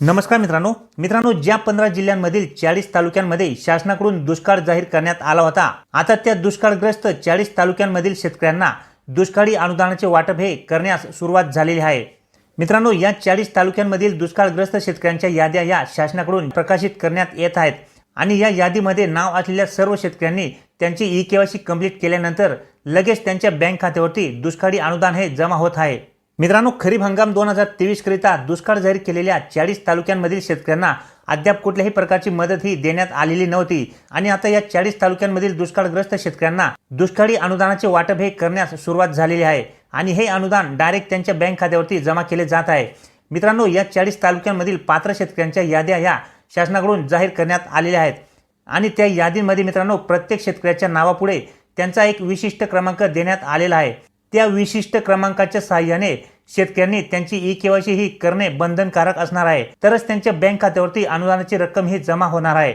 नमस्कार मित्रांनो. मित्रांनो ज्या पंधरा जिल्ह्यांमधील चाळीस तालुक्यांमध्ये शासनाकडून दुष्काळ जाहीर करण्यात आला होता आता त्या दुष्काळग्रस्त चाळीस तालुक्यांमधील शेतकऱ्यांना दुष्काळी अनुदानाचे वाटप हे करण्यास सुरुवात झालेली आहे. मित्रांनो या चाळीस तालुक्यांमधील दुष्काळग्रस्त शेतकऱ्यांच्या याद्या या शासनाकडून प्रकाशित करण्यात येत आहेत आणि या यादीमध्ये नाव असलेल्या सर्व शेतकऱ्यांनी त्यांची ई केवायसी कंप्लीट केल्यानंतर लगेच त्यांच्या बँक खात्यावरती दुष्काळी अनुदान हे जमा होत आहे. मित्रांनो खरीप हंगाम दोन हजार तेवीस करिता दुष्काळ जाहीर केलेल्या चाळीस तालुक्यांमधील शेतकऱ्यांना अद्याप कुठल्याही प्रकारची मदत ही देण्यात आलेली नव्हती. आणि आता या चाळीस तालुक्यांमधील दुष्काळग्रस्त शेतकऱ्यांना दुष्काळी अनुदानाचे वाटप हे करण्यास सुरुवात झालेली आहे आणि हे अनुदान डायरेक्ट त्यांच्या बँक खात्यावरती जमा केले जात आहे. मित्रांनो या चाळीस तालुक्यांमधील पात्र शेतकऱ्यांच्या याद्या ह्या शासनाकडून जाहीर करण्यात आलेल्या आहेत. आणि त्या यादीमध्ये मित्रांनो प्रत्येक शेतकऱ्याच्या नावापुढे त्यांचा एक विशिष्ट क्रमांक देण्यात आलेला आहे. त्या विशिष्ट क्रमांकाच्या सहाय्याने शेतकऱ्यांनी त्यांची ई केवायसी ही करणे बंधनकारक असणार आहे. तरच त्यांच्या बँक खात्यावरती अनुदानाची रक्कम ही जमा होणार आहे.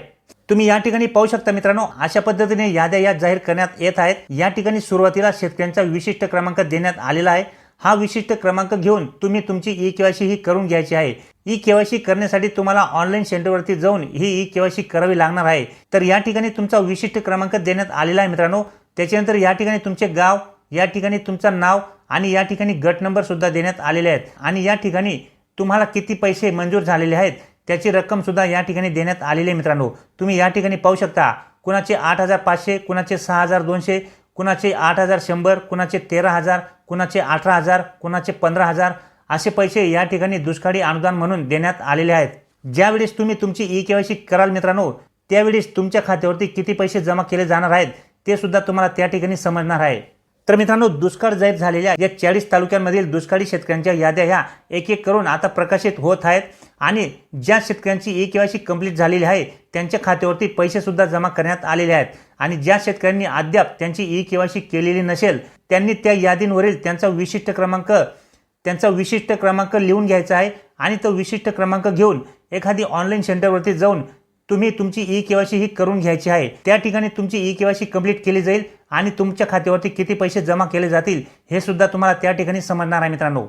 तुम्ही या ठिकाणी पाहू शकता मित्रांनो अशा पद्धतीने याद्या या जाहीर करण्यात येत आहेत. या ठिकाणी सुरुवातीला शेतकऱ्यांचा विशिष्ट क्रमांक देण्यात आलेला आहे. हा विशिष्ट क्रमांक घेऊन तुम्ही तुमची ई केवायसी ही करून घ्यायची आहे. ई केवायसी करण्यासाठी तुम्हाला ऑनलाईन सेंटरवरती जाऊन ही ई केवायसी करावी लागणार आहे. तर या ठिकाणी तुमचा विशिष्ट क्रमांक देण्यात आलेला आहे मित्रांनो. त्याच्यानंतर या ठिकाणी तुमचे गाव या ठिकाणी तुमचं नाव आणि या ठिकाणी गट नंबरसुद्धा देण्यात आलेले आहेत. आणि या ठिकाणी तुम्हाला किती पैसे मंजूर झालेले आहेत त्याची रक्कमसुद्धा या ठिकाणी देण्यात आलेली आहे मित्रांनो. तुम्ही या ठिकाणी पाहू शकता कुणाचे आठ हजार पाचशे कुणाचे सहा हजार दोनशे कुणाचे आठ हजार शंभर कुणाचे तेरा हजार कुणाचे अठरा हजार कुणाचे पंधरा हजार असे पैसे या ठिकाणी दुष्काळी अनुदान म्हणून देण्यात आलेले आहेत. ज्यावेळेस तुम्ही तुमची ई केवायसी कराल मित्रांनो त्यावेळेस तुमच्या खात्यावरती किती पैसे जमा केले जाणार आहेत ते सुद्धा तुम्हाला त्या ठिकाणी समजणार आहे. तर मित्रांनो दुष्काळ जाहीर झालेल्या या चाळीस तालुक्यांमधील दुष्काळी शेतकऱ्यांच्या याद्या ह्या एक एक करून आता प्रकाशित होत आहेत आणि ज्या शेतकऱ्यांची ई केवायसी कंप्लीट झालेली आहे त्यांच्या खात्यावरती पैसेसुद्धा जमा करण्यात आलेले आहेत. आणि ज्या शेतकऱ्यांनी अद्याप त्यांची ई केवायसी केलेली नसेल त्यांनी त्या यादींवरील त्यांचा विशिष्ट क्रमांक त्यांचा विशिष्ट क्रमांक लिहून घ्यायचा आहे आणि तो विशिष्ट क्रमांक घेऊन एखादी ऑनलाईन सेंटरवरती जाऊन तुम्ही तुमची ई केवायसी ही करून घ्यायची आहे. त्या ठिकाणी तुमची ई केवायसी कंप्लीट केली जाईल आणि तुमच्या खात्यावरती किती पैसे जमा केले जातील हे सुद्धा तुम्हाला त्या ठिकाणी समजणार आहे मित्रांनो.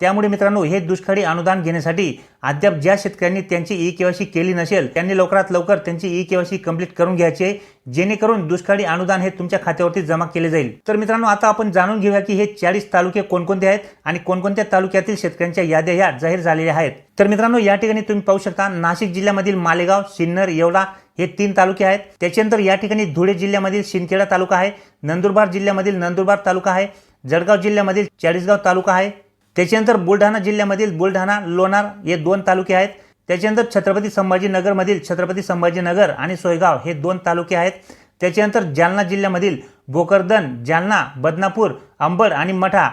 त्यामुळे मित्रांनो हे दुष्काळी अनुदान घेण्यासाठी अद्याप ज्या शेतकऱ्यांनी त्यांची ई केवायसी केली नसेल त्यांनी लवकरात लवकर त्यांची ई केवायसी कंप्लीट करून घ्यायची आहे जेणेकरून दुष्काळी अनुदान हे तुमच्या खात्यावरती जमा केले जाईल. तर मित्रांनो आता आपण जाणून घेऊया की हे चाळीस तालुके कोणकोणते आहेत आणि कोणकोणत्या तालुक्यातील शेतकऱ्यांच्या याद्या ह्या जाहीर झालेल्या आहेत. तर मित्रांनो या ठिकाणी तुम्ही पाहू शकता नाशिक जिल्ह्यामधील मालेगाव सिन्नर येवला हे तीन तालुके आहेत. त्याच्यानंतर या ठिकाणी धुळे जिल्ह्यामधील शिंदखेडा तालुका आहे नंदुरबार जिल्ह्यामधील नंदुरबार तालुका आहे जळगाव जिल्ह्यामधील चाळीसगाव तालुका आहे त्याच्यानंतर बुलढाणा जिल्ह्यामधील बुलढाणा लोणार हे दोन तालुके आहेत. त्याच्यानंतर छत्रपती संभाजीनगरमधील छत्रपती संभाजीनगर आणि सोयगाव हे दोन तालुके आहेत. त्याच्यानंतर जालना जिल्ह्यामधील भोकरदन जालना बदनापूर अंबड आणि मठा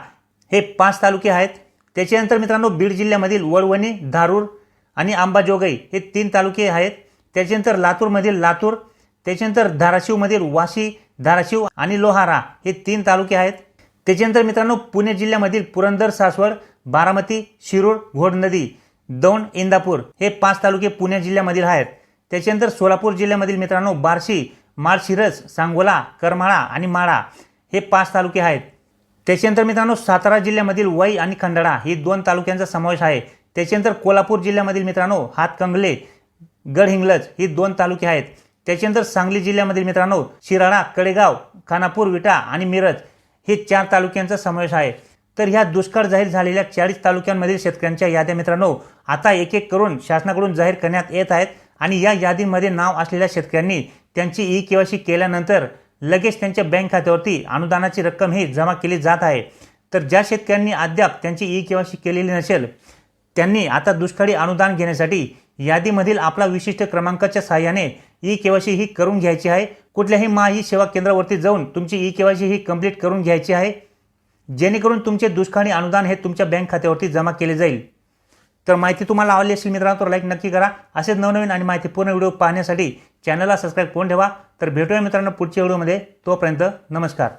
हे पाच तालुके आहेत. त्याच्यानंतर मित्रांनो बीड जिल्ह्यामधील वळवणी धारूर आणि अंबाजोगाई हे तीन तालुके आहेत. त्याच्यानंतर लातूरमधील लातूर त्याच्यानंतर धाराशिवमधील वाशी धाराशिव आणि लोहारा हे तीन तालुके आहेत. त्याच्यानंतर मित्रांनो पुणे जिल्ह्यामधील पुरंदर सासवड बारामती शिरूर घोड नदी दौंड इंदापूर हे पाच तालुके पुणे जिल्ह्यामधील आहेत. त्याच्यानंतर सोलापूर जिल्ह्यामधील मित्रांनो बार्शी माळशिरस सांगोला करमाळा आणि माळा हे पाच तालुके आहेत. त्याच्यानंतर मित्रांनो सातारा जिल्ह्यामधील वई आणि खंडाळा ही दोन तालुक्यांचा समावेश आहे. त्याच्यानंतर कोल्हापूर जिल्ह्यामधील मित्रांनो हातकंगले गडहिंग्लज ही दोन तालुके आहेत. त्याच्यानंतर सांगली जिल्ह्यामधील मित्रांनो शिराळा कडेगाव खानापूर विटा आणि मिरज हे चार तालुक्यांचा समावेश आहे. तर ह्या दुष्काळ जाहीर झालेल्या चाळीस तालुक्यांमधील शेतकऱ्यांच्या याद्या मित्रांनो आता एक एक करून शासनाकडून जाहीर करण्यात येत आहेत आणि या यादीमध्ये नाव असलेल्या शेतकऱ्यांनी त्यांची ई केवायसी केल्यानंतर लगेच त्यांच्या बँक खात्यावरती अनुदानाची रक्कम ही जमा केली जात आहे. तर ज्या शेतकऱ्यांनी अद्याप त्यांची ई केवायसी केलेली नसेल त्यांनी आता दुष्काळी अनुदान घेण्यासाठी यादीमधील आपला विशिष्ट क्रमांकाच्या सहाय्याने ई केवायसी ही करून घ्यायची आहे. कुठल्याही मा ई सेवा केंद्रावरती जाऊन तुमची ई केवायसी ही कंप्लीट करून घ्यायची आहे. जेणेकरून तुमचे दुष्काळी अनुदान हे तुमच्या बँक खात्यावरती जमा केले जाईल. तर माहिती तुम्हाला आवडली असेल मित्रांनो तर लाईक नक्की करा. असेच नवनवीन आणि माहितीपूर्ण व्हिडिओ पाहण्यासाठी चॅनलला सबस्क्राईब करून ठेवा. तर भेटूया मित्रांनो पुढच्या व्हिडिओमध्ये. तोपर्यंत नमस्कार.